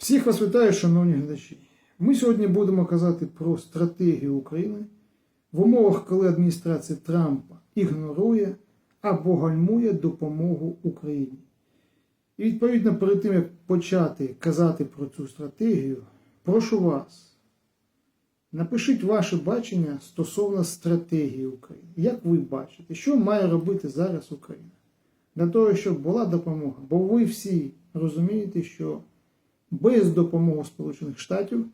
Всіх вас вітаю, шановні глядачі. Ми сьогодні будемо казати про стратегію України в умовах, коли адміністрація Трампа ігнорує або гальмує допомогу Україні. І відповідно перед тим, як почати казати про цю стратегію, прошу вас, напишіть ваше бачення стосовно стратегії України. Як ви бачите, що має робити зараз Україна? Для того, щоб була допомога. Бо ви всі розумієте, що без допомоги Сполучених Штатів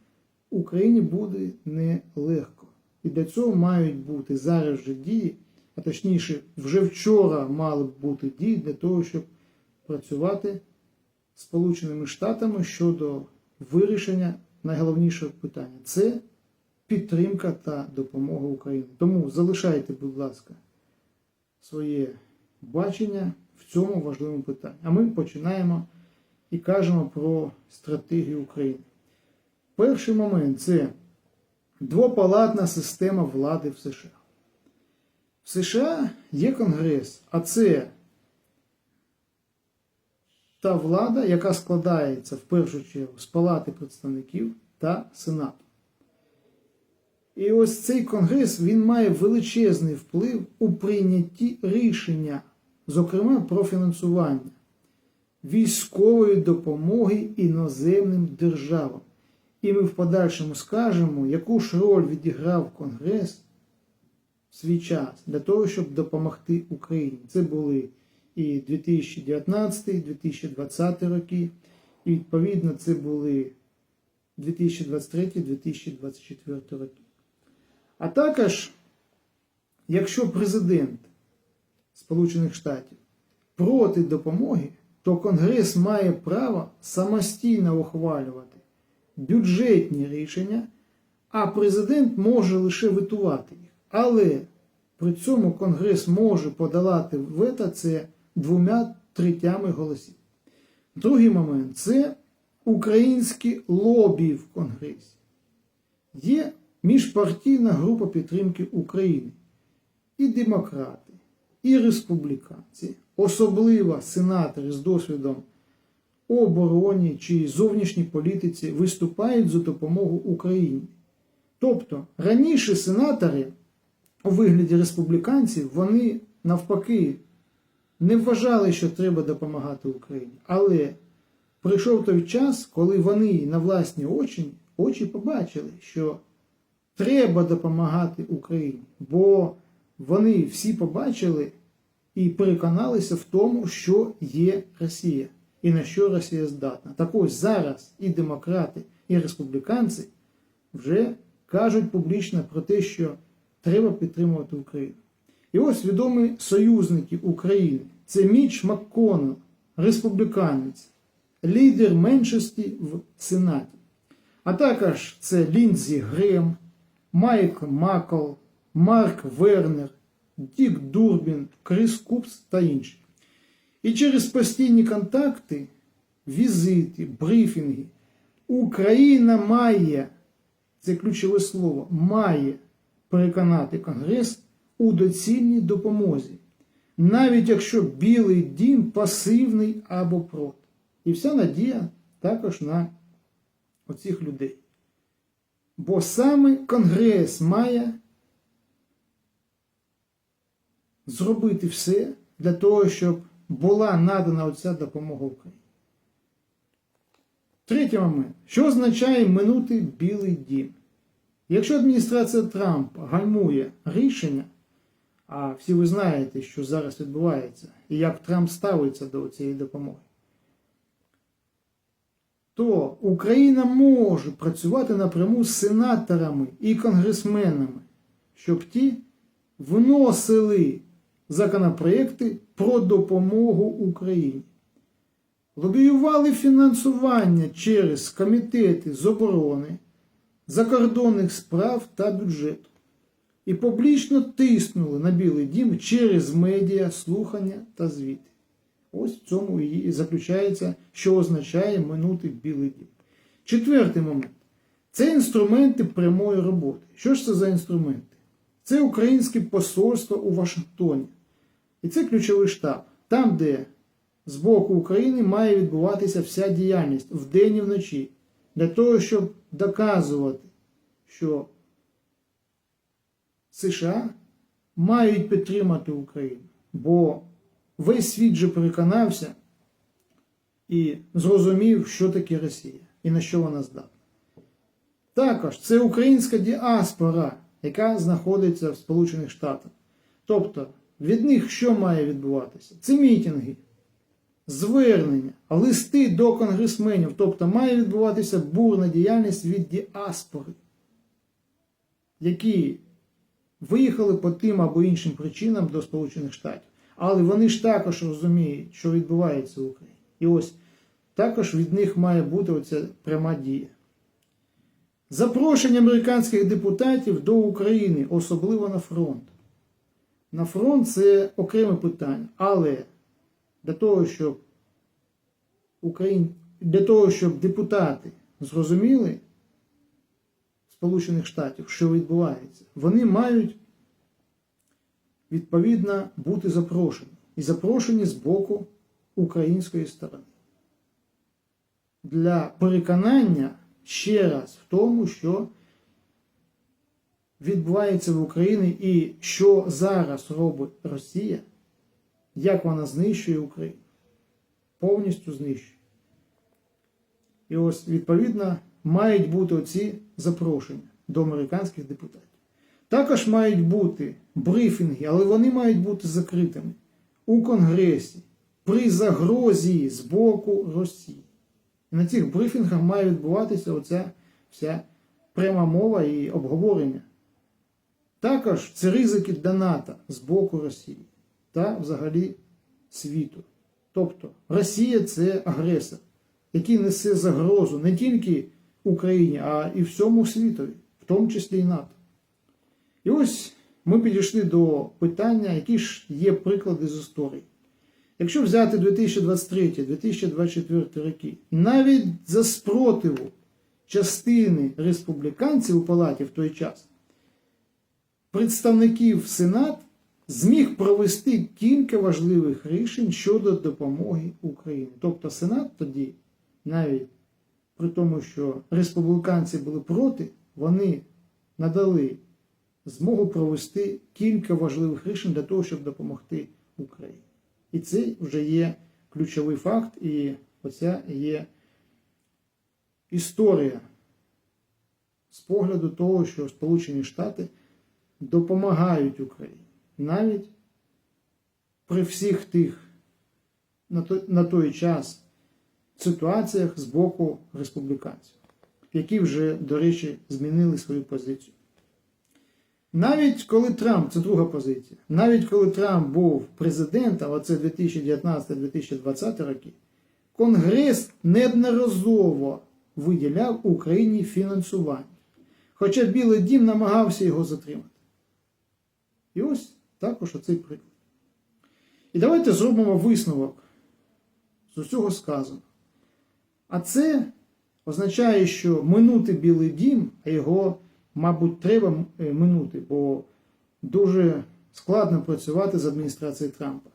Україні буде нелегко. І для цього мають бути зараз же дії, а точніше, вже вчора мали б бути дії для того, щоб працювати з Сполученими Штатами щодо вирішення найголовнішого питання це підтримка та допомога Україні. Тому залишайте, будь ласка, своє бачення в цьому важливому питанні. А ми починаємо і кажемо про стратегію України. Перший момент це двопалатна система влади в США. В США є Конгрес, а це та влада, яка складається в першу чергу з Палати представників та Сенату. І ось цей конгрес він має величезний вплив у прийнятті рішення, зокрема про фінансування військової допомоги іноземним державам. І ми в подальшому скажемо, яку ж роль відіграв Конгрес в свій час для того, щоб допомогти Україні. Це були і 2019-2020 роки, і відповідно це були 2023-2024 роки. А також, якщо президент Сполучених Штатів проти допомоги, то Конгрес має право самостійно ухвалювати бюджетні рішення, а президент може лише витувати їх. Але при цьому Конгрес може подолати вето це двома третями голосів. Другий момент це українські лобі в Конгресі. Є міжпартійна група підтримки України. І демократи, і республіканці, особливо сенатори з досвідом обороні чи зовнішній політиці виступають за допомогу Україні. Тобто раніше сенатори у вигляді республіканців вони навпаки не вважали, що треба допомагати Україні. Але прийшов той час, коли вони на власні очі, очі побачили, що треба допомагати Україні, бо вони всі побачили і переконалися в тому, що є Росія і на що Росія здатна. Так ось зараз і демократи, і республіканці вже кажуть публічно про те, що треба підтримувати Україну. І ось відомі союзники України це Міч МакКоннелл, республіканець, лідер меншості в Сенаті. А також це Ліндзі Грем, Майк Макл, Марк Вернер, Дік Дурбін, Крис Купс та інші. І через постійні контакти, візити, брифінги Україна має, це ключове слово, має переконати Конгрес у доцільній допомозі, навіть якщо Білий дім пасивний або проти. І вся надія також на оцих людей. Бо саме Конгрес має зробити все для того, щоб була надана оця допомога Україні. Третій момент. Що означає минути Білий дім? Якщо адміністрація Трампа гальмує рішення, а всі ви знаєте, що зараз відбувається, і як Трамп ставиться до цієї допомоги, то Україна може працювати напряму з сенаторами і конгресменами, щоб ті вносили законопроекти про допомогу Україні. Лобіювали фінансування через комітети з оборони, закордонних справ та бюджету. І публічно тиснули на Білий Дім через медіа, слухання та звіти. Ось в цьому і заключається, що означає минути Білий Дім. Четвертий момент це інструменти прямої роботи. Що ж це за інструменти? Це українське посольство у Вашингтоні. І це ключовий штаб. Там, де з боку України має відбуватися вся діяльність вдень і вночі для того, щоб доказувати, що США мають підтримати Україну, бо весь світ же переконався і зрозумів, що таке Росія і на що вона здатна. Також це українська діаспора, яка знаходиться в Сполучених Штатах. Тобто від них що має відбуватися? Це мітинги, звернення, листи до конгресменів. Тобто має відбуватися бурна діяльність від діаспори, які виїхали по тим або іншим причинам до Сполучених Штатів. Але вони ж також розуміють, що відбувається в Україні. І ось також від них має бути оця пряма дія. Запрошення американських депутатів до України, особливо на фронт. На фронт це окреме питання, але для того, щоб Україн... для того, щоб депутати зрозуміли Сполучених Штатів, що відбувається, вони мають відповідно бути запрошені. І запрошені з боку української сторони. Для переконання ще раз в тому, що відбувається в Україні і що зараз робить Росія, як вона знищує Україну. Повністю знищує. І ось, відповідно, мають бути оці запрошення до американських депутатів. Також мають бути брифінги, але вони мають бути закритими у Конгресі при загрозі з боку Росії. І на цих брифінгах має відбуватися оця вся пряма мова і обговорення. Також це ризики для НАТО з боку Росії та взагалі світу. Тобто Росія це агресор, який несе загрозу не тільки Україні, а і всьому світові, в тому числі і НАТО. І ось ми підійшли до питання, які ж є приклади з історії. Якщо взяти 2023-2024 роки, навіть за спротиву частини республіканців у палаті в той час, представників Сенат зміг провести кілька важливих рішень щодо допомоги Україні. Тобто Сенат тоді, навіть при тому, що республіканці були проти, вони надали змогу провести кілька важливих рішень для того, щоб допомогти Україні. І це вже є ключовий факт, і оця є історія з погляду того, що Сполучені Штати допомагають Україні навіть при всіх тих на той, на той час ситуаціях з боку республіканців, які вже, до речі, змінили свою позицію. Навіть коли Трамп, це друга позиція, навіть коли Трамп був президентом, а це 2019-2020 роки, Конгрес неодноразово виділяв Україні фінансування. Хоча Білий Дім намагався його затримати. І ось також оцей приклад. І давайте зробимо висновок з усього сказано. А це означає, що минути Білий Дім, а його мабуть, треба е, минути, бо дуже складно працювати з адміністрацією Трампа.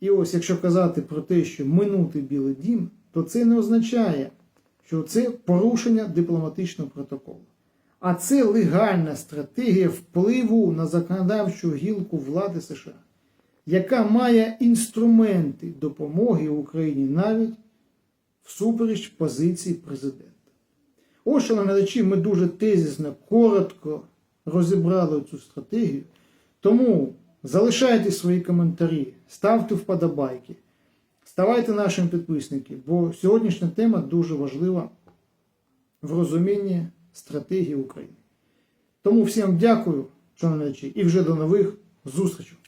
І ось якщо казати про те, що минути Білий Дім, то це не означає, що це порушення дипломатичного протоколу. А це легальна стратегія впливу на законодавчу гілку влади США, яка має інструменти допомоги Україні навіть всупереч позиції президента. Ось, глядачі, ми дуже тезісно, коротко розібрали цю стратегію. Тому залишайте свої коментарі, ставте вподобайки, ставайте нашими підписниками, бо сьогоднішня тема дуже важлива в розумінні стратегії України. Тому всім дякую, чоловічі, і вже до нових зустрічей.